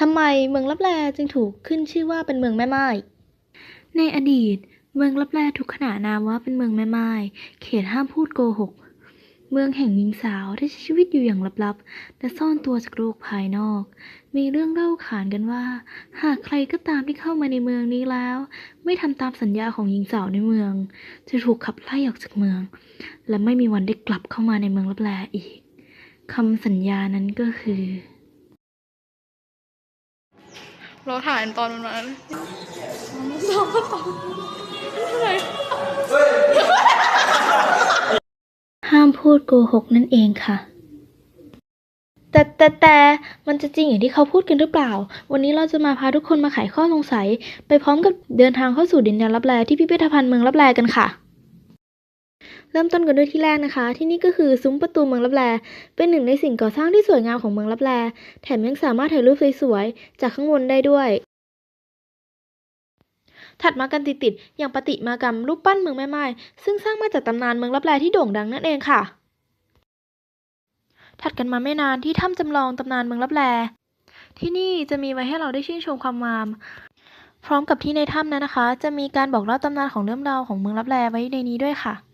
ทำไมเมืองลับแลจึงถูกขึ้นชื่อว่าเป็นเมืองแม่ไม้ ในอดีต เมืองลับแลถูกขนานนามว่าเป็นเมืองแม่ไม้ เขตห้ามพูดโกหก เมืองแห่งหญิงสาวที่ใช้ชีวิตอยู่อย่างลับๆ และซ่อนตัวจากโลกภายนอก มีเรื่องเล่าขานกันว่า หากใครก็ตามที่เข้ามาในเมืองนี้แล้ว ไม่ทำตามสัญญาของหญิงสาวในเมือง จะถูกขับไล่ออกจากเมือง และไม่มีวันได้กลับเข้ามาในเมืองลับแลอีกคำสัญญานั้นก็คือ เราถ่ายตอนมันมาห้ามพูดโกหกนั่นเองค่ะ แต่แต่แต่มันจะจริงอย่างที่เขาพูดกันหรือเปล่า วันนี้เราจะมาพาทุกคนมาไขข้อสงสัย ไปพร้อมกับเดินทางเข้าสู่ดินแดนลับแลที่พิพิธภัณฑ์เมืองลับแลกันค่ะ เริ่มต้นกันด้วยที่แรกนะคะ ที่นี่ก็คือซุ้มประตูเมืองลับแล เป็นหนึ่งในสิ่งก่อสร้างที่สวยงามของเมืองลับแล แถมยังสามารถถ่ายรูปสวยๆ จากข้างบนได้ด้วย ถัดมากันติดๆอย่างปฏิมากรรมรูปปั้นเมืองแม่ไม้ซึ่งสร้างมาจากตำนานเมืองลับแลที่โด่งดังนั่นเองค่ะ ถัดกันมาไม่นานที่ถ้ำจำลองตำนานเมืองลับแล ที่นี่จะมีไว้ให้เราได้ชื่นชมความงามพร้อมกับที่ในถ้ำนั้นนะคะ จะมีการบอกเล่าตำนานของเรื่องราวของเมืองลับแลไว้ในนี้ด้วยค่ะ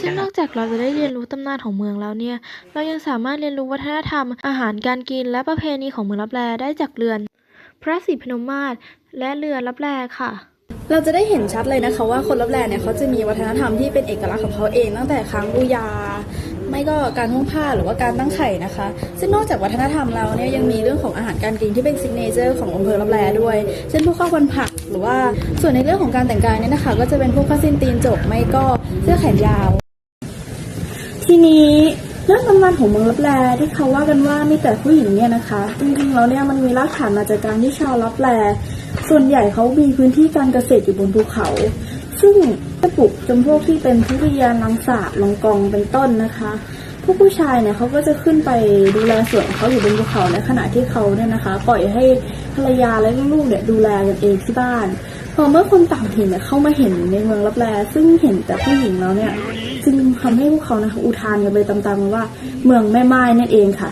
ซึ่งนอกจากเราจะได้เรียนรู้ตำนานของเมืองแล้วเนี่ย เรายังสามารถเรียนรู้วัฒนธรรม อาหารการกินและประเพณีของเมืองลับแลได้จากเรือน พระศรีพนมมาศและเรือลับแลค่ะเราจะได้เห็นชัดเลยนะคะว่าคนรับแลเนี่ยเขาจะมีวัฒนธรรมที่เป็นเอกลักษณ์ของเขาเองตั้งแต่ค้างบูยา ไม่ก็การนุ่งผ้าหรือว่าการตั้งไข่นะคะ ซึ่งนอกจากวัฒนธรรมแล้วเนี่ยยังมีเรื่องของอาหารการกินที่เป็นซิกเนเจอร์ของอำเภอรับแลด้วย เช่นพวกข้าวันผักหรือว่าส่วนในเรื่องของการแต่งกายเนี่ยนะคะ ก็จะเป็นพวกผ้าสิ้นตีนจกไม่ก็เสื้อแขนยาว ทีนี้เรื่องตำนานของเมืองลับแลที่เขาว่ากันว่ามีแต่ผู้หญิงเนี่ยนะคะจริงๆแล้วเนี่ยมันมีรากฐานมาจากการที่ชาวลับแลส่วนใหญ่เขามีพื้นที่การเกษตรอยู่บนภูเขา ซึ่งจะปลูกจำพวกที่เป็นทุเรียนลังสาบลองกองเป็นต้นนะคะพวกผู้ชายเนี่ยเขาก็จะขึ้นไปดูแลสวนของเขาอยู่บนภูเขาในขณะที่เขาเนี่ยนะคะ ปล่อยให้ภรรยาและลูกๆเนี่ยดูแลกันเองที่บ้านพอเมื่อคนต่างถิ่นเนี่ยเข้ามาเห็นในเมืองลับแลซึ่งเห็นแต่ผู้หญิงแล้วเนี่ย จึงทำให้พวกเขานะคะอุทานกันไปตามๆกันว่า เมืองแม่ไม้นั่นเองค่ะ